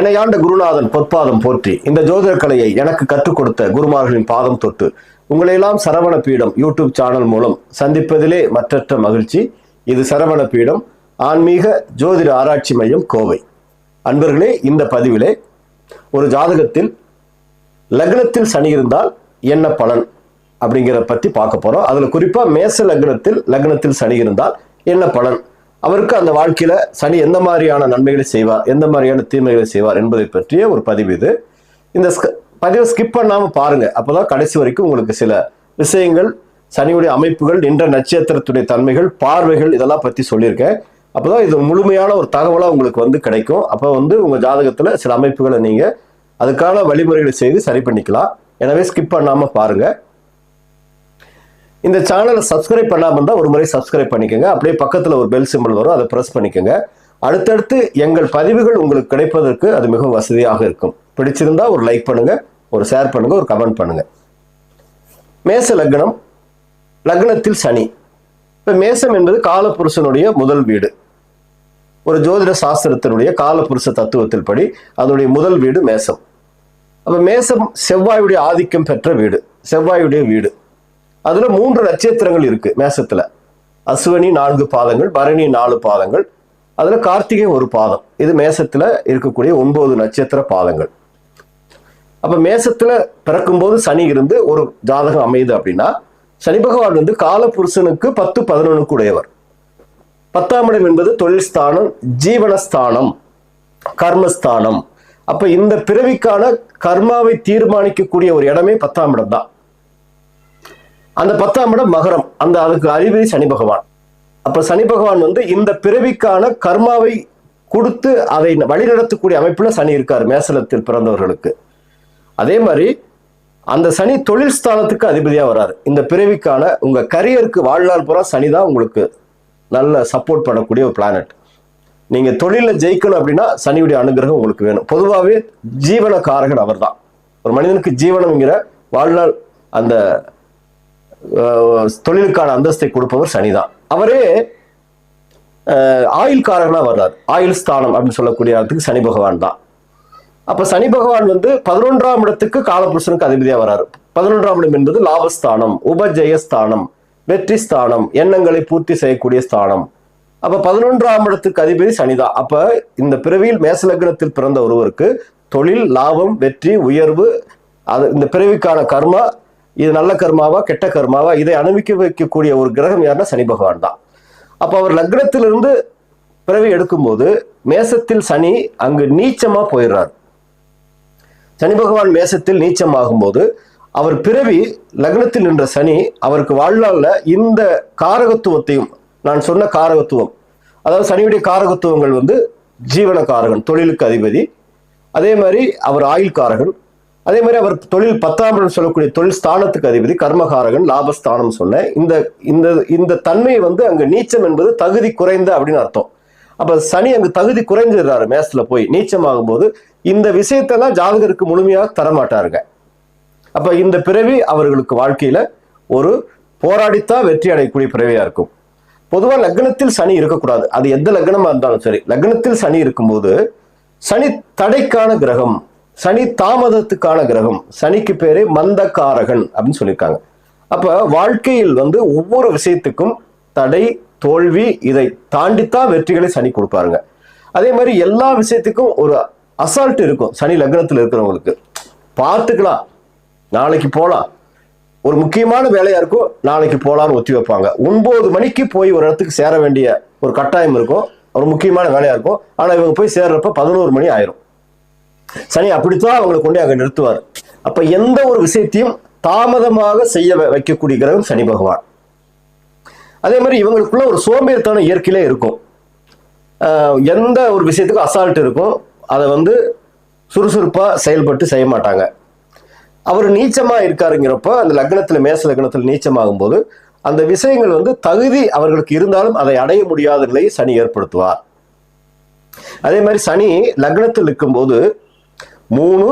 என்னை குருநாதன் பொற்பாதம் போற்றி. இந்த ஜோதிட கலையை எனக்கு கற்றுக் கொடுத்த குருமார்களின் பாதம் தொட்டு உங்களையெல்லாம் சரவண பீடம் யூடியூப் சேனல் மூலம் சந்திப்பதிலே மற்றற்ற மகிழ்ச்சி. இது சரவண பீடம் ஆன்மீக ஜோதிட ஆராய்ச்சி மையம் கோவை. அன்பர்களே இந்த பதிவிலே ஒரு ஜாதகத்தில் லக்னத்தில் சனி இருந்தால் என்ன பலன் அப்படிங்கிறத பற்றி பார்க்க போகிறோம் அதில் குறிப்பாக மேச லக்னத்தில் லக்னத்தில் சனி இருந்தால் என்ன பலன்? அவருக்கு அந்த வாழ்க்கையில சனி எந்த மாதிரியான நன்மைகளை செய்வார் எந்த மாதிரியான தீமைகளை செய்வார் என்பதை பற்றிய ஒரு பதிவு இது. இந்த ஸ்க- பதிவை ஸ்கிப் பண்ணாம பாருங்க. அப்போதான் கடைசி வரைக்கும் உங்களுக்கு சில விஷயங்கள் சனியுடைய அமைப்புகள் நின்ற நட்சத்திரத்துடைய தன்மைகள் பார்வைகள் இதெல்லாம் பத்தி சொல்லியிருக்கேன். அப்போதான் இது முழுமையான ஒரு தகவலாக உங்களுக்கு வந்து கிடைக்கும். அப்போ வந்து உங்க ஜாதகத்துல சில அமைப்புகளை நீங்க அதுக்கான வழிமுறைகளை செய்து சரி பண்ணிக்கலாம். எனவே ஸ்கிப் பண்ணாம பாருங்க. இந்த சேனலை சப்ஸ்கிரைப் பண்ணாமல் இருந்தால் ஒரு முறை சப்ஸ்கிரைப் பண்ணிக்கோங்க. அப்படியே பக்கத்தில் ஒரு பெல் சிம்பிள் வரும் அதை ப்ரெஸ் பண்ணிக்கோங்க. அடுத்தடுத்து எங்கள் பதிவுகள் உங்களுக்கு கிடைப்பதற்கு அது மிகவும் வசதியாக இருக்கும். பிடிச்சிருந்தா ஒரு லைக் பண்ணுங்கள் ஒரு ஷேர் பண்ணுங்கள் ஒரு கமெண்ட் பண்ணுங்கள் மேச லக்னம் லக்னத்தில் சனி. இப்போ மேசம் என்பது காலபுருஷனுடைய முதல் வீடு. ஒரு ஜோதிட சாஸ்திரத்தினுடைய காலபுருஷ தத்துவத்தில் படி அதனுடைய முதல் வீடு மேசம். அப்போ மேசம் செவ்வாயுடைய ஆதிக்கம் பெற்ற வீடு செவ்வாயுடைய வீடு. அதுல மூன்று நட்சத்திரங்கள் இருக்கு மேசத்துல. அஸ்வனி நான்கு பாதங்கள் பரணி நாலு பாதங்கள் அதுல கார்த்திகை ஒரு பாதம். இது மேசத்துல இருக்கக்கூடிய ஒன்பது நட்சத்திர பாதங்கள். அப்ப மேசத்துல பிறக்கும்போது சனி இருந்து ஒரு ஜாதகம் அமையுது அப்படின்னா சனி பகவான் வந்து காலபுருஷனுக்கு பத்து பதினொன்னுக்கு உடையவர். பத்தாம் இடம் என்பது தொழில் ஸ்தானம் ஜீவனஸ்தானம் கர்மஸ்தானம். அப்ப இந்த பிறவிக்கான கர்மாவை தீர்மானிக்கக்கூடிய ஒரு இடமே பத்தாம் இடம் தான். அந்த பத்தாம் இடம் மகரம். அந்த அதுக்கு அறிகுறி சனி பகவான். அப்ப சனி பகவான் வந்து இந்த பிறவிக்கான கர்மாவை கொடுத்து அதை வழிநடத்தக்கூடிய அமைப்புல சனி இருக்கார் மேசலத்தில் பிறந்தவர்களுக்கு. அதே மாதிரி அந்த சனி தொழில் ஸ்தானத்துக்கு அதிபதியா வராரு. இந்த பிறவிக்கான உங்க கரியருக்கு வாழ்நாள் பூரா சனி தான் உங்களுக்கு நல்ல சப்போர்ட் பண்ணக்கூடிய ஒரு பிளானட் நீங்க தொழில ஜெயிக்கணும் அப்படின்னா சனியுடைய அனுகிரகம் உங்களுக்கு வேணும். பொதுவாகவே ஜீவன காரகன் அவர்தான். ஒரு மனிதனுக்கு ஜீவனம்ங்கிற வாழ்நாள் அந்த தொழிலுக்கான அந்தஸ்தை கொடுப்பவர் சனிதான். அவரே அஹ், ஆயுள் காரகனா வர்றார். ஆயுள் ஸ்தானம் அப்படின்னு சொல்லக்கூடிய இடத்துக்கு சனி பகவான் தான். அப்ப சனி பகவான் வந்து பதினொன்றாம் இடத்துக்கு காலபுருஷனுக்கு அதிபதியா வர்றாரு. பதினொன்றாம் இடம் என்பது லாபஸ்தானம் உபஜெயஸ்தானம் வெற்றி ஸ்தானம் எண்ணங்களை பூர்த்தி செய்யக்கூடிய ஸ்தானம். அப்ப பதினொன்றாம் இடத்துக்கு அதிபதி சனிதான். அப்ப இந்த பிறவியில் மேசலக்னத்தில் பிறந்த ஒருவருக்கு தொழில் லாபம் வெற்றி உயர்வு அது இந்த பிறவிக்கான கர்மா இது நல்ல கர்மாவா கெட்ட கர்மாவா? இதை அனுபவிக்க வைக்கக்கூடிய ஒரு கிரகம் யாருன்னா சனி பகவான் தான். அப்போ அவர் லக்னத்திலிருந்து பிறவி எடுக்கும்போது மேசத்தில் சனி அங்கு நீச்சமாக போயிடுறார். சனி பகவான் மேசத்தில் நீச்சம் ஆகும்போது அவர் பிறவி லக்னத்தில் நின்ற சனி அவருக்கு வாழ்நாளில் இந்த காரகத்துவத்தையும் நான் சொன்ன காரகத்துவம் அதாவது சனியுடைய காரகத்துவங்கள் வந்து ஜீவன காரகன் தொழிலுக்கு அதிபதி. அதே மாதிரி அவர் ஆயுள் காரகன் அதே மாதிரி அவர் தொழில் பத்தாம் இடம் சொல்லக்கூடிய தொழில் ஸ்தானத்துக்கு அதிபதி கர்மகாரகன் லாபஸ்தானம் சொன்னேன் இந்த இந்த இந்த தன்மை வந்து அங்க நீச்சம் என்பது தகுதி குறைந்த அப்படின்னு அர்த்தம். அப்ப சனி அங்கு தகுதி குறைஞ்சிடுறாரு மேசத்துல போய். நீச்சமாகும் போது இந்த விஷயத்தெல்லாம் ஜாதகருக்கு முழுமையாக தரமாட்டாருங்க. அப்ப இந்த பிறவி அவர்களுக்கு வாழ்க்கையில ஒரு போராடித்தான் வெற்றி அடையக்கூடிய பிறவியா இருக்கும். பொதுவா லக்னத்தில் சனி இருக்கக்கூடாது. அது எந்த லக்னமா இருந்தாலும் சரி. லக்னத்தில் சனி இருக்கும்போது சனி தடைக்கான கிரகம். சனி தாமதத்துக்கான கிரகம். சனிக்கு பேரு மந்தக்காரகன் அப்படின்னு சொல்லியிருக்காங்க. அப்ப வாழ்க்கையில் வந்து ஒவ்வொரு விஷயத்துக்கும் தடை தோல்வி இதை தாண்டித்தான் வெற்றிகளை சனி கொடுப்பாருங்க. அதே மாதிரி எல்லா விஷயத்துக்கும் ஒரு அசால்ட் இருக்கும். சனி லக்னத்தில் இருக்கிறவங்களுக்கு. பார்த்துக்கலாம். நாளைக்கு போகலாம் ஒரு முக்கியமான வேலையா இருக்கும். நாளைக்கு போகலான்னு ஒத்தி வைப்பாங்க. ஒன்பது மணிக்கு போய் ஒரு இடத்துக்கு சேர வேண்டிய ஒரு கட்டாயம் இருக்கும். ஒரு முக்கியமான வேலையா இருக்கும். ஆனா இவங்க போய் சேர்றப்ப பதினோரு மணி ஆயிரும். சனி அப்படித்தான் அவங்களை கொண்டு அங்கே நிறுத்துவார். அப்ப எந்த ஒரு விஷயத்தையும் தாமதமாக செய்ய வ- வைக்கக்கூடிய கிரகம் சனி பகவான். அதே மாதிரி இவங்களுக்குள்ள ஒரு சோம்பேறித்தனம் இயற்கையிலே இருக்கும். எந்த ஒரு விஷயத்துக்கும் அசால்ட் இருக்கும். அதை வந்து சுறுசுறுப்பாக செயல்பட்டு செய்ய மாட்டாங்க. அவர் நீச்சமாக இருக்காருங்கிறப்ப அந்த லக்னத்தில் மேச லக்னத்தில் நீச்சமாகும் போது அந்த விஷயங்கள் வந்து தகுதி அவர்களுக்கு இருந்தாலும் அதை அடைய முடியாத நிலையை சனி ஏற்படுத்துவார். அதே மாதிரி சனி லக்னத்தில் இருக்கும்போது மூணு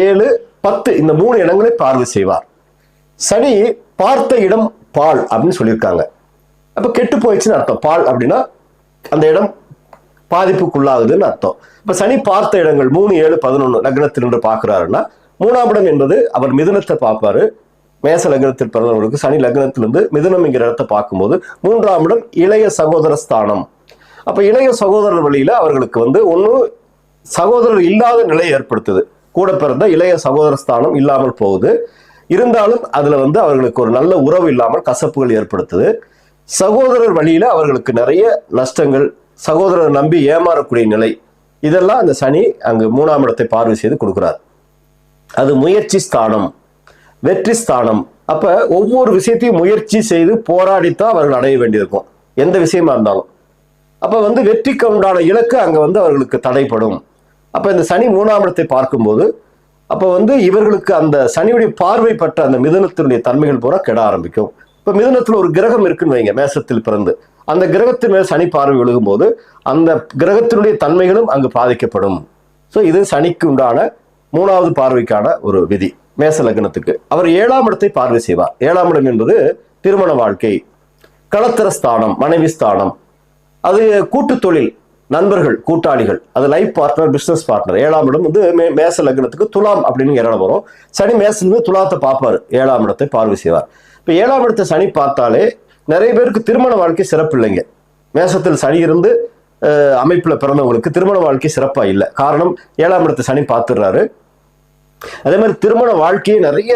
ஏழு பத்து. இந்த மூணு இடங்களை பார்வை செய்வார். சனி பார்த்த இடம் பால் அப்படின்னு சொல்லியிருக்காங்க. அப்ப கெட்டு போயிடுச்சுன்னு அர்த்தம். பால் அப்படின்னா அந்த இடம் பாதிப்புக்குள்ளாகுதுன்னு அர்த்தம். இப்ப சனி பார்த்த இடங்கள் மூணு ஏழு பதினொன்று லக்னத்தில் நின்று பார்க்கிறாருன்னா மூணாம் இடம் என்பது அவர் மிதுனத்தை பார்ப்பாரு. மேச லக்னத்தில் பிறந்தவர்களுக்கு சனி லக்னத்திலிருந்து மிதுனம் என்கிற இடத்தை பார்க்கும்போது மூன்றாம் இடம் இளைய சகோதர ஸ்தானம் அப்ப இளைய சகோதரர் வழியில அவர்களுக்கு வந்து ஒன்று சகோதரர் இல்லாத நிலை ஏற்படுத்துது. கூட பிறந்த இளைய சகோதர ஸ்தானம் இல்லாமல் போகுது. இருந்தாலும் அதில் வந்து அவர்களுக்கு ஒரு நல்ல உறவு இல்லாமல் கசப்புகள் ஏற்படுத்துது. சகோதரர் வழியில் அவர்களுக்கு நிறைய நஷ்டங்கள் சகோதரர் நம்பி ஏமாறக்கூடிய நிலை. இதெல்லாம் அந்த சனி அங்கு மூணாம் இடத்தை பார்வை செய்து கொடுக்குறார். அது முயற்சி ஸ்தானம் வெற்றி ஸ்தானம். அப்போ ஒவ்வொரு விஷயத்தையும் முயற்சி செய்து போராடித்தான் அவர்கள் அடைய வேண்டியிருக்கும். எந்த விஷயமா இருந்தாலும். அப்போ வந்து வெற்றிக்கு உண்டான இலக்கு அங்கே வந்து அவர்களுக்கு தடைப்படும் அப்போ இந்த சனி மூணாம் இடத்தை பார்க்கும்போது அப்போ வந்து இவர்களுக்கு அந்த சனியுடைய பார்வை பற்ற அந்த மிதுனத்தினுடைய தன்மைகள் பூரா கெட ஆரம்பிக்கும். இப்போ மிதனத்தில் ஒரு கிரகம் இருக்குன்னு வைங்க மேசத்தில் பிறந்து. அந்த கிரகத்தின் மேல் சனி பார்வை விழுகும்போது அந்த கிரகத்தினுடைய தன்மைகளும் அங்கு பாதிக்கப்படும். ஸோ இது சனிக்கு உண்டான மூணாவது பார்வைக்கான ஒரு விதி மேச லக்னத்துக்கு. அவர் ஏழாம் இடத்தை பார்வை செய்வார். ஏழாம் இடம் என்பது திருமண வாழ்க்கை. களத்திர ஸ்தானம் மனைவி ஸ்தானம். அது கூட்டு தொழில். நண்பர்கள் கூட்டாளிகள் அது லைஃப் பார்ட்னர் பிஸ்னஸ் பார்ட்னர் ஏழாம் இடம் வந்து மே மேச லக்னத்துக்கு துலாம் அப்படின்னு இடம் வரும் சனி மேசிலிருந்து துலாத்தை பார்ப்பார். ஏழாம் இடத்தை பார்வை செய்வார். இப்போ ஏழாம் இடத்தை சனி பார்த்தாலே நிறைய பேருக்கு திருமண வாழ்க்கை சிறப்பு இல்லைங்க. மேசத்தில் சனி இருந்து அமைப்பில் பிறந்தவங்களுக்கு திருமண வாழ்க்கை சிறப்பாக இல்லை. காரணம் ஏழாம் இடத்தை சனி பார்த்துடுறாரு. அதே மாதிரி திருமண வாழ்க்கையை நிறைய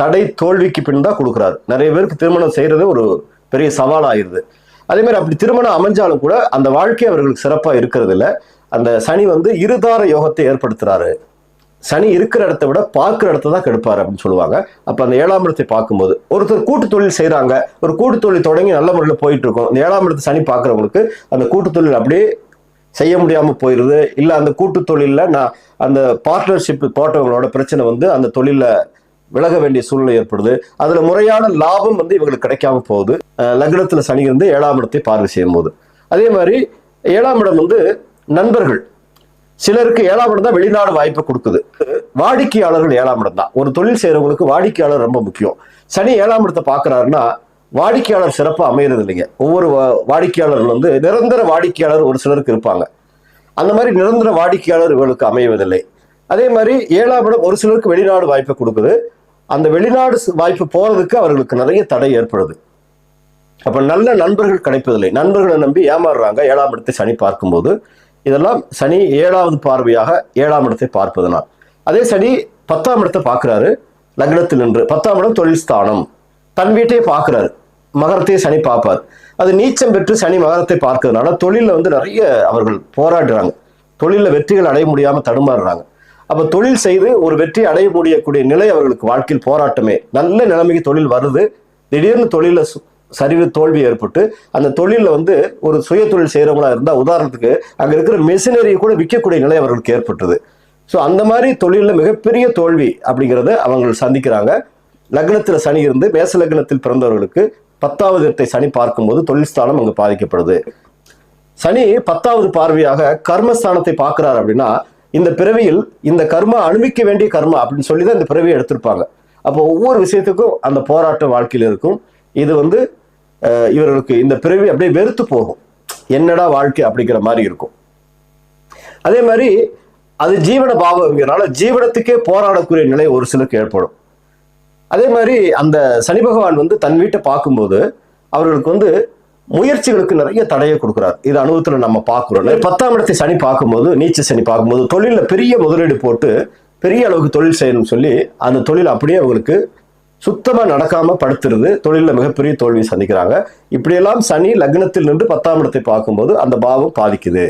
தடை தோல்விக்கு பின் தான் கொடுக்குறாரு. நிறைய பேருக்கு திருமணம் செய்யறது ஒரு பெரிய சவாலாயிருது. அதே மாதிரி அப்படி திருமணம் அமைஞ்சாலும் கூட அந்த வாழ்க்கை அவர்களுக்கு சிறப்பாக இருக்கிறது அந்த சனி வந்து இருதார யோகத்தை ஏற்படுத்துறாரு. சனி இருக்கிற இடத்த விட பார்க்குற இடத்த தான் கெடுப்பார் அப்படின்னு சொல்லுவாங்க. அப்போ அந்த ஏழாம் இடத்தை பார்க்கும்போது ஒருத்தர் கூட்டு தொழில் செய்கிறாங்க ஒரு கூட்டு தொழில் தொடங்கி நல்ல முறையில் போயிட்டு இருக்கும். இந்த ஏழாம் இடத்தை சனி பார்க்குறவங்களுக்கு அந்த கூட்டு தொழில் அப்படியே செய்ய முடியாமல் போயிடுது இல்லை அந்த கூட்டு தொழிலில் நான் அந்த பார்ட்னர்ஷிப் போட்டவங்களோட பிரச்சனை வந்து அந்த தொழிலில் விலக வேண்டிய சூழ்நிலை ஏற்படுது. அதுல முறையான லாபம் வந்து இவங்களுக்கு கிடைக்காம போகுது. அஹ் லக்னத்துல சனி இருந்து ஏழாம் இடத்தை பார்வை செய்யும் போது அதே மாதிரி ஏழாம் இடம் வந்து நண்பர்கள். சிலருக்கு ஏழாம் இடம் தான் வெளிநாடு வாய்ப்பை கொடுக்குது. வாடிக்கையாளர்கள் ஏழாம் இடம் தான். ஒரு தொழில் செய்கிறவங்களுக்கு வாடிக்கையாளர் ரொம்ப முக்கியம். சனி ஏழாம் இடத்தை பார்க்கறாருன்னா வாடிக்கையாளர் சிறப்பாக அமையிறது இல்லைங்க ஒவ்வொரு வா- வாடிக்கையாளர்கள் வந்து நிரந்தர வாடிக்கையாளர் ஒரு சிலருக்கு இருப்பாங்க. அந்த மாதிரி நிரந்தர வாடிக்கையாளர் இவர்களுக்கு அமைவதில்லை. அதே மாதிரி ஏழாம் இடம் ஒரு சிலருக்கு வெளிநாடு வாய்ப்பை கொடுக்குது. அந்த வெளிநாடு வாய்ப்பு போறதுக்கு அவர்களுக்கு நிறைய தடை ஏற்படுது. அப்ப நல்ல நண்பர்கள் கிடைப்பதில்லை. நண்பர்களை நம்பி ஏமாறுறாங்க. ஏழாம் இடத்தை சனி பார்க்கும்போது. இதெல்லாம் சனி ஏழாவது பார்வையாக ஏழாம் இடத்தை பார்ப்பதனால். அதே சனி பத்தாம் இடத்தை பார்க்கிறாரு. லக்னத்தில் நின்று. பத்தாம் இடம் தொழில் ஸ்தானம். தன் வீட்டையே பார்க்கிறாரு. மகரத்தையே சனி பார்ப்பார். அது நீச்சம் பெற்று சனி மகரத்தை பார்க்கறதுனால தொழிலில் வந்து நிறைய அவர்கள் போராடுறாங்க. தொழிலில் வெற்றிகள் அடைய முடியாமல் தடுமாறுறாங்க. அப்ப தொழில் செய்து ஒரு வெற்றி அடைய முடியக்கூடிய நிலை அவர்களுக்கு வாழ்க்கையில் போராட்டமே. நல்ல நிலைமைக்கு தொழில் வருது. திடீர்னு தொழில சு- சரிவு தோல்வி ஏற்பட்டு அந்த தொழிலில் வந்து ஒரு சுய தொழில் செய்கிறவங்களா இருந்தால் உதாரணத்துக்கு அங்கே இருக்கிற மெஷினரியை கூட விற்கக்கூடிய நிலை அவர்களுக்கு ஏற்பட்டது. ஸோ அந்த மாதிரி தொழிலில் மிகப்பெரிய தோல்வி அப்படிங்கிறத அவங்க சந்திக்கிறாங்க. லக்னத்தில் சனி இருந்து மேச லக்னத்தில் பிறந்தவர்களுக்கு பத்தாவது இடத்தை சனி பார்க்கும்போது தொழில் ஸ்தானம் அங்கு பாதிக்கப்படுது. சனி பத்தாவது பார்வையாக கர்மஸ்தானத்தை பார்க்கிறார் அப்படின்னா இந்த பிறவியில் இந்த கர்மா அனுபவிக்க வேண்டிய கர்மா அப்படின்னு சொல்லி தான் இந்த பிறவியை எடுத்திருப்பாங்க. அப்போ ஒவ்வொரு விஷயத்துக்கும் அந்த போராட்ட வாழ்க்கையில் இருக்கும். இது வந்து இவர்களுக்கு இந்த பிறவி அப்படியே வெறுத்து போகும். என்னடா வாழ்க்கை அப்படிங்கிற மாதிரி இருக்கும். அதே மாதிரி அது ஜீவன பாவம்ங்கிறனால ஜீவனத்துக்கே போராடக்கூடிய நிலை ஒரு சிலருக்கு ஏற்படும். அதே மாதிரி அந்த சனி பகவான் வந்து தன் வீட்டை பார்க்கும்போது அவர்களுக்கு வந்து முயற்சிகளுக்கு நிறைய தடையை கொடுக்குறார். இது அனுபவத்தில் நம்ம பார்க்குறோம். பத்தாம் இடத்தை சனி பார்க்கும்போது நீச்ச சனி பார்க்கும்போது தொழிலில் பெரிய முதலீடு போட்டு பெரிய அளவுக்கு தொழில் செய்யணும்னு சொல்லி அந்த தொழில் அப்படியே அவங்களுக்கு சுத்தமாக நடக்காமல் படுத்துருது தொழிலில் மிகப்பெரிய தோல்வியை சந்திக்கிறாங்க. இப்படியெல்லாம் சனி லக்னத்தில் நின்று பத்தாம் இடத்தை பார்க்கும்போது அந்த பாவம் பாதிக்குது.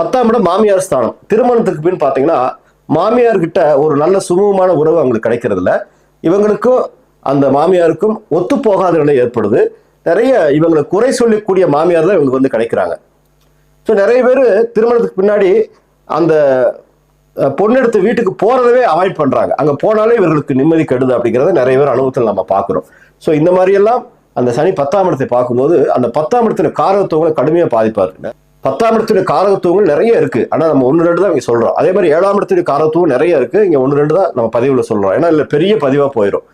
பத்தாம் இடம் மாமியார் ஸ்தானம். திருமணத்துக்கு பின் பார்த்தீங்கன்னா மாமியார்கிட்ட ஒரு நல்ல சுமூகமான உறவு அவங்களுக்கு கிடைக்கிறதில்ல. இவங்களுக்கும் அந்த மாமியாருக்கும் ஒத்து போகாத நிலை ஏற்படுது. நிறைய இவங்களை குறை சொல்லக்கூடிய மாமியார் தான் இவங்களுக்கு வந்து கிடைக்கிறாங்க. ஸோ நிறைய பேர் திருமணத்துக்கு பின்னாடி அந்த பொண்ணெடுத்து வீட்டுக்கு போறதவே அவாய்ட் பண்றாங்க. அங்க போனாலே இவர்களுக்கு நிம்மதி கெடுது அப்படிங்கிறத நிறைய பேர் அனுபவத்தில் நம்ம பார்க்குறோம். ஸோ இந்த மாதிரியெல்லாம் அந்த சனி பத்தாம் இடத்தை பார்க்கும்போது அந்த பத்தாம் இடத்துல காரகத்துவங்களை கடுமையா பாதிப்பார். பத்தாம் இடத்துடைய காரகத்துவங்கள் நிறைய இருக்கு. ஆனால் நம்ம ஒன்று ரெண்டு தான் இங்க சொல்றோம். அதே மாதிரி ஏழாம் இடத்துடைய காரகத்துவம் நிறைய இருக்கு. இங்க ஒன்று ரெண்டு தான் நம்ம பதிவுல சொல்றோம். ஏன்னா இல்லை பெரிய பதிவா போயிடும்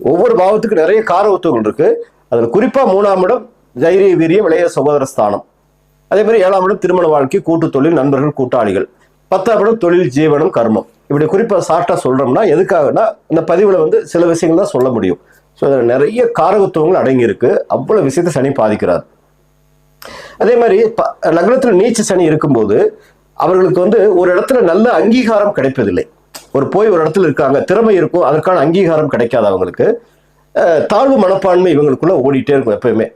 ஒவ்வொரு பாவத்துக்கு நிறைய காரகத்துவங்கள் இருக்கு. அதில் குறிப்பாக மூணாம் இடம் தைரிய வீரியம் இளைய சகோதர ஸ்தானம். அதே மாதிரி ஏழாம் இடம் திருமண வாழ்க்கை கூட்டு தொழில் நண்பர்கள் கூட்டாளிகள். பத்தாம் இடம் தொழில் ஜீவனம் கர்மம். இப்படி குறிப்பாக ஷார்ட்டாக சொல்றோம்னா எதுக்காகனா இந்த பதிவில் வந்து சில விஷயங்கள் தான் சொல்ல முடியும். ஸோ அதில் நிறைய காரகத்துவங்கள் அடங்கியிருக்கு. அவ்வளோ விஷயத்தை சனி பாதிக்கிறார். அதே மாதிரி ப- லக்னத்தில் நீச்ச சனி இருக்கும்போது அவர்களுக்கு வந்து ஒரு இடத்துல நல்ல அங்கீகாரம் கிடைப்பதில்லை. ஒரு போய் ஒரு இடத்துல இருக்காங்க திறமை இருக்கும் அதற்கான அங்கீகாரம் கிடைக்காது அவங்களுக்கு. தாழ்வு மனப்பான்மை இவங்களுக்குள்ள ஓடிட்டே இருக்கும் எப்பயுமே.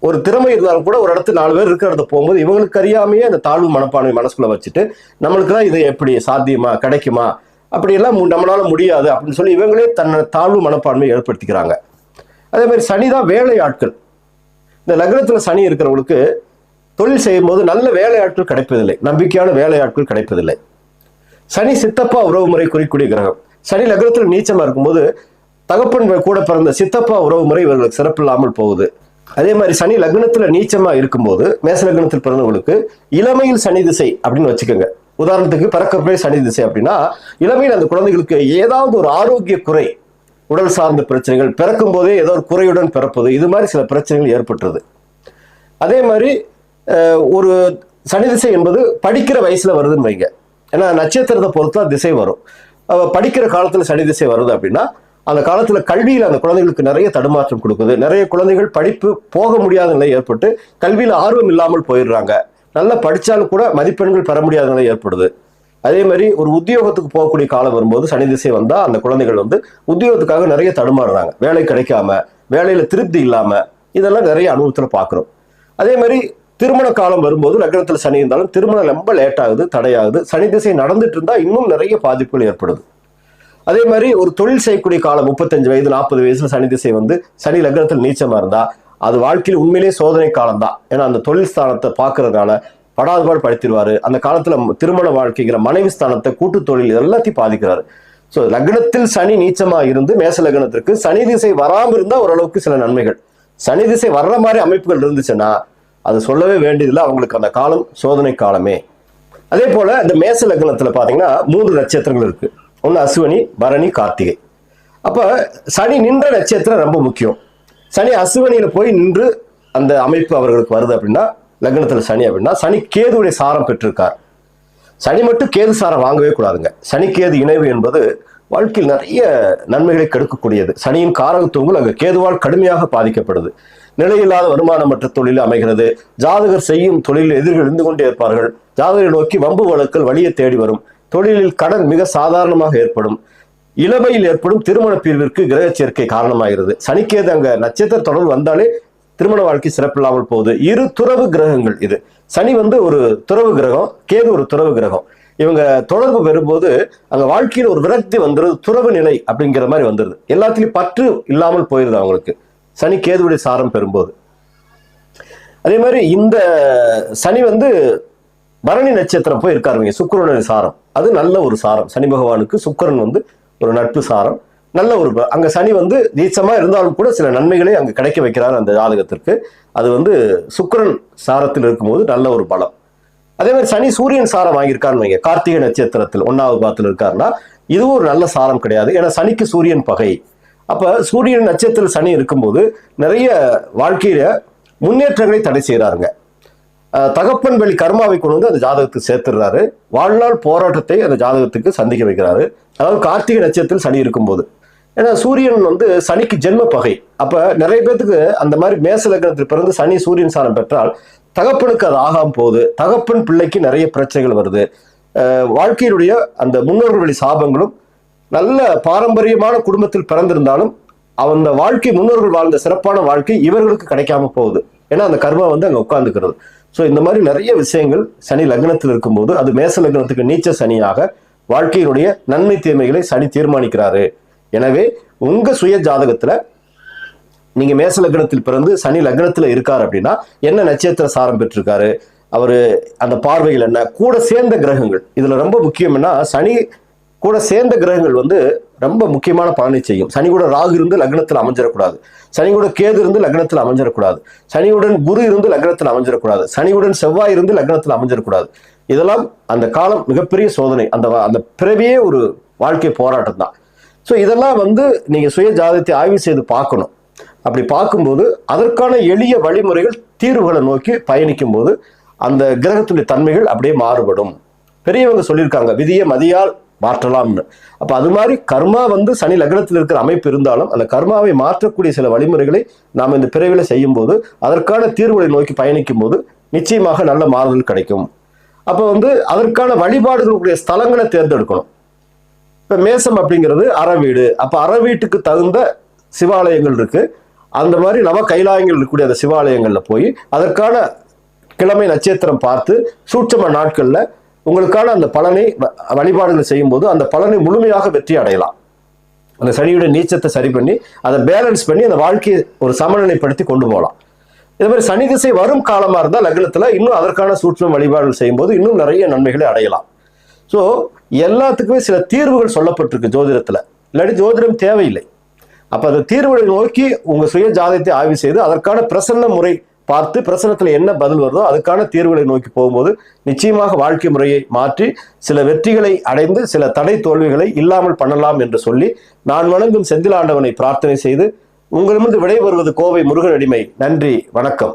ஒரு திறமை இருந்தாலும் கூட ஒரு இடத்துல நாலு பேர் இருக்கிற இடத்துல போகும்போது இவங்களுக்கு அறியாமையே அந்த தாழ்வு மனப்பான்மை மனசுக்குள்ள வச்சுட்டு நம்மளுக்கு தான் இது எப்படி சாத்தியமா கிடைக்குமா அப்படியெல்லாம் மு- நம்மளால முடியாது அப்படின்னு சொல்லி இவங்களே தன்னை தாழ்வு மனப்பான்மை ஏற்படுத்திக்கிறாங்க. அதே மாதிரி சனி தான் வேலை ஆட்கள். இந்த லக்னத்துல சனி இருக்கிறவங்களுக்கு தொழில் செய்யும் போது நல்ல வேலையாட்கள் கிடைப்பதில்லை. நம்பிக்கையான வேலையாட்கள் கிடைப்பதில்லை. சனி சித்தப்பா உறவு முறை குறிக்கூடிய கிரகம். சனி லக்னத்துல நீச்சமா இருக்கும்போது தகப்பன் கூட பிறந்த சித்தப்பா உறவு முறை இவர்களுக்கு சிறப்பில்லாமல் போகுது. அதே மாதிரி சனி லக்னத்துல நீச்சமா இருக்கும்போது மேச லக்னத்தில் பிறந்தவங்களுக்கு இளமையில் சனி திசை அப்படின்னு வச்சுக்கோங்க. உதாரணத்துக்கு பிறக்கப்பே சனி திசை அப்படின்னா இளமையில் அந்த குழந்தைகளுக்கு ஏதாவது ஒரு ஆரோக்கிய குறை உடல் சார்ந்த பிரச்சனைகள் பிறக்கும் போதே ஏதோ ஒரு குறையுடன் பிறப்பது இது மாதிரி சில பிரச்சனைகள் ஏற்பட்டுருது. அதே மாதிரி ஒரு சனி திசை என்பது படிக்கிற வயசுல வருதுன்னு வைங்க. ஏன்னா நட்சத்திரத்தை பொறுத்து தான் திசை வரும். படிக்கிற காலத்தில் சனி திசை வருது அப்படின்னா அந்த காலத்துல கல்வியில அந்த குழந்தைகளுக்கு நிறைய தடுமாற்றம் கொடுக்குது. நிறைய குழந்தைகள் படிப்பு போக முடியாத நிலை ஏற்பட்டு கல்வியில ஆர்வம் இல்லாமல் போயிடுறாங்க. நல்லா படிச்சாலும் கூட மதிப்பெண்கள் பெற முடியாத நிலை ஏற்படுது. அதே மாதிரி ஒரு உத்தியோகத்துக்கு போகக்கூடிய காலம் வரும்போது சனி திசை வந்தா அந்த குழந்தைகள் வந்து உத்தியோகத்துக்காக நிறைய தடுமாறுறாங்க. வேலை கிடைக்காம வேலையில திருப்தி இல்லாம இதெல்லாம் நிறைய அனுபவத்துல பாக்குறோம். அதே மாதிரி திருமண காலம் வரும்போது லக்னத்துல சனி இருந்தாலும் திருமணம் ரொம்ப லேட் ஆகுது தடையாகுது. சனி திசை நடந்துட்டு இருந்தா இன்னும் நிறைய பாதிப்புகள் ஏற்படுது. அதே மாதிரி ஒரு தொழில் செய்யக்கூடிய காலம் முப்பத்தஞ்சு வயது நாற்பது வயசுல சனி திசை வந்து சனி லக்னத்தில் நீச்சமா இருந்தா அது வாழ்க்கையில் உண்மையிலேயே சோதனை காலம் தான் ஏன்னா அந்த தொழில் ஸ்தானத்தை பார்க்கறதுனால படாதுபாடு படுத்திடுவாரு அந்த காலத்துல திருமண வாழ்க்கைங்கிற மனைவி ஸ்தானத்தை கூட்டு தொழில் எல்லாத்தையும் பாதிக்கிறாரு. ஸோ லக்னத்தில் சனி நீச்சமா இருந்து மேச லக்னத்திற்கு சனி திசை வராம இருந்தா ஓரளவுக்கு சில நன்மைகள். சனி திசை வர்ற மாதிரி அமைப்புகள் இருந்துச்சுன்னா அது சொல்லவே வேண்டியதில்லை. அவங்களுக்கு அந்த காலம் சோதனை காலமே. அதே போல இந்த மேச லக்னத்துல பாத்தீங்கன்னா மூன்று நட்சத்திரங்கள் இருக்கு. ஒன்று அசுவனி பரணி கார்த்திகை. அப்போ சனி நின்ற நட்சத்திரம் ரொம்ப முக்கியம். சனி அசுவனியில் போய் நின்று அந்த அமைப்பு அவர்களுக்கு வருது அப்படின்னா லக்னத்தில் சனி அப்படின்னா சனி கேதுவுடைய சாரம் பெற்றிருக்கார். சனி மட்டும் கேது சாரம் வாங்கவே கூடாதுங்க. சனி கேது இணைவு என்பது வாழ்க்கையில் நிறைய நன்மைகளை கெடுக்கக்கூடியது. சனியின் காரகத்துவங்கள் அங்கே கேதுவால் கடுமையாக பாதிக்கப்படுது. நிலையில்லாத வருமானமற்ற தொழில் அமைகிறது. ஜாதகர் செய்யும் தொழிலில் எதிர்கள் இருந்து கொண்டே இருப்பார்கள். ஜாதகரை நோக்கி வம்பு வழக்கல் வழியை தேடி வரும். தொழிலில் கடன் மிக சாதாரணமாக ஏற்படும். இளமையில் ஏற்படும் திருமண பிரிவிற்கு கிரக சேர்க்கை காரணமாகிறது. சனிக்கேது அங்க நட்சத்திர தொடர்பு வந்தாலே திருமண வாழ்க்கை சிறப்பில்லாமல் போகுது. இரு துறவு கிரகங்கள் இது. சனி வந்து ஒரு துறவு கிரகம் கேது ஒரு துறவு கிரகம். இவங்க தொடர்பு பெறும்போது அங்க வாழ்க்கையில் ஒரு விரக்தி வந்துருது துறவு நிலை அப்படிங்கிற மாதிரி வந்துருது. எல்லாத்துலயும் பற்று இல்லாமல் போயிருது அவங்களுக்கு. சனி கேதுவுடைய சாரம் பெறும்போது. அதே மாதிரி இந்த சனி வந்து பரணி நட்சத்திரம் போய் இருக்காருங்க சுக்கரனுடைய சாரம். அது நல்ல ஒரு சாரம். சனி பகவானுக்கு சுக்கிரன் வந்து ஒரு நட்பு சாரம். நல்ல ஒரு ப- அங்க சனி வந்து நீச்சமா இருந்தாலும் கூட சில நன்மைகளை அங்கே கிடைக்க வைக்கிறார் அந்த ஜாதகத்திற்கு. அது வந்து சுக்கரன் சாரத்தில் இருக்கும்போது நல்ல ஒரு பலம். அதே மாதிரி சனி சூரியன் சாரம் வாங்கியிருக்காருன்னு வைங்க. கார்த்திகை நட்சத்திரத்தில் ஒன்னாவது பாத்தில் இருக்காருன்னா இதுவும் ஒரு நல்ல சாரம் கிடையாது. ஏன்னா சனிக்கு சூரியன் பகை. அப்ப சூரியன் நட்சத்திரத்தில் சனி இருக்கும்போது நிறைய வாழ்க்கையில முன்னேற்றங்களை தடை செய்கிறாருங்க தகப்பன் வழி கர்மாவை கொண்டு வந்து அந்த ஜாதகத்துக்கு சேர்த்துடுறாரு. வாழ்நாள் போராட்டத்தை அந்த ஜாதகத்துக்கு சந்திக்க வைக்கிறாரு. அதாவது கார்த்திகை நட்சத்திரத்தில் சனி இருக்கும்போது. ஏன்னா சூரியன் வந்து சனிக்கு ஜென்ம பகை. அப்போ நிறைய பேர்த்துக்கு அந்த மாதிரி மேச லக்னத்தில் பிறந்து சனி சூரியன் சாரம் பெற்றால் தகப்பனுக்கு அது ஆகாம போகுது. தகப்பன் பிள்ளைக்கு நிறைய பிரச்சனைகள் வருது. வாழ்க்கையினுடைய அந்த முன்னோர்கள் வழி சாபங்களும் நல்ல பாரம்பரியமான குடும்பத்தில் பிறந்திருந்தாலும் அந்த வாழ்க்கை முன்னோர்கள் வாழ்ந்த சிறப்பான வாழ்க்கை இவர்களுக்கு கிடைக்காம போகுது. ஏன்னா அந்த கர்மா வந்து அங்க உட்காந்துக்கிறது ஸோ இந்த மாதிரி நிறைய விஷயங்கள் சனி லக்னத்தில் இருக்கும்போது அது மேச லக்னத்துக்கு நீச்ச சனியாக வாழ்க்கையினுடைய நன்மை தீமைகளை சனி தீர்மானிக்கிறாரு. எனவே உங்க சுய ஜாதகத்தில் நீங்கள் மேச லக்னத்தில் பிறந்து சனி லக்னத்தில் இருக்கார் அப்படின்னா என்ன நட்சத்திர சாரம் பெற்றிருக்காரு? அவர் அந்த பார்வைகள் என்ன? கூட சேர்ந்த கிரகங்கள். இதில் ரொம்ப முக்கியம்னா சனி கூட சேர்ந்த கிரகங்கள் வந்து ரொம்ப முக்கியமான பலனை செய்யும். சனி கூட ராகு இருந்து லக்னத்தில் அமைஞ்சிடக்கூடாது. சனி கூட கேது இருந்து லக்னத்தில் அமைஞ்சிடக்கூடாது. சனியுடன் குரு இருந்து லக்னத்தில் அமைஞ்சிடக்கூடாது. சனியுடன் செவ்வாய் இருந்து லக்னத்தில் அமைஞ்சிடக்கூடாது. இதெல்லாம் அந்த காலம் மிகப்பெரிய சோதனை. அந்த வ- அந்த பிறவியே ஒரு வாழ்க்கை போராட்டம் தான். ஸோ இதெல்லாம் வந்து நீங்கள் சுய ஜாதகத்தை ஆய்வு செய்து பார்க்கணும். அப்படி பார்க்கும்போது அதற்கான எளிய வழிமுறைகள் தீர்வுகளை நோக்கி பயணிக்கும் போது அந்த கிரகத்துடைய தன்மைகள் அப்படியே மாறுபடும். பெரியவங்க சொல்லியிருக்காங்க விதியை மதியால் மாற்றலாம்னு. அப்போ அது மாதிரி கர்மா வந்து சனி லக்னத்தில் இருக்கிற அமைப்பு இருந்தாலும் அந்த கர்மாவை மாற்றக்கூடிய சில வழிமுறைகளை நாம் இந்த பிறவியில் செய்யும்போது அதற்கான தீர்வுகளை நோக்கி பயணிக்கும் போது நிச்சயமாக நல்ல மாறுதல் கிடைக்கும். அப்போ வந்து அதற்கான வழிபாடுகளுடைய ஸ்தலங்களை தேர்ந்தெடுக்கணும். இப்போ மேசம் அப்படிங்கிறது அறவீடு அப்போ அறவீட்டுக்கு தகுந்த சிவாலயங்கள் இருக்குது அந்த மாதிரி நவ கைலாயங்கள் இருக்கக்கூடிய அந்த சிவாலயங்களில் போய் அதற்கான கிழமை நட்சத்திரம் பார்த்து சூட்சம நாட்களில் உங்களுக்கான அந்த பலனை வ- வழிபாடுகள் செய்யும்போது அந்த பலனை முழுமையாக வெற்றி அடையலாம். அந்த சனியுடைய நீச்சத்தை சரி பண்ணி அதை பேலன்ஸ் பண்ணி அந்த வாழ்க்கையை ஒரு சமநிலைப்படுத்தி கொண்டு போகலாம். இதே மாதிரி சனி திசை வரும் காலமாக இருந்தால் லக்னத்தில் இன்னும் அதற்கான சூட்சம் வழிபாடுகள் செய்யும்போது இன்னும் நிறைய நன்மைகளை அடையலாம். ஸோ எல்லாத்துக்குமே சில தீர்வுகள் சொல்லப்பட்டிருக்கு ஜோதிடத்தில். இல்லாட்டி ஜோதிடம் தேவையில்லை. அப்போ அந்த தீர்வுகளை நோக்கி உங்கள் சுய ஜாதகத்தை ஆய்வு செய்து அதற்கான பிரசன்ன முறை பார்த்து பிரசனத்தில் என்ன பதில் வருதோ அதுக்கான தீர்வுகளை நோக்கி போகும்போது நிச்சயமாக வாழ்க்கை முறையை மாற்றி சில வெற்றிகளை அடைந்து சில தடை தோல்விகளை இல்லாமல் பண்ணலாம் என்று சொல்லி நான் வணங்கும் செந்திலாண்டவனை பிரார்த்தனை செய்து உங்களிடமிருந்து விடைபெறுவது கோவை முருகன் அடிமை. நன்றி வணக்கம்.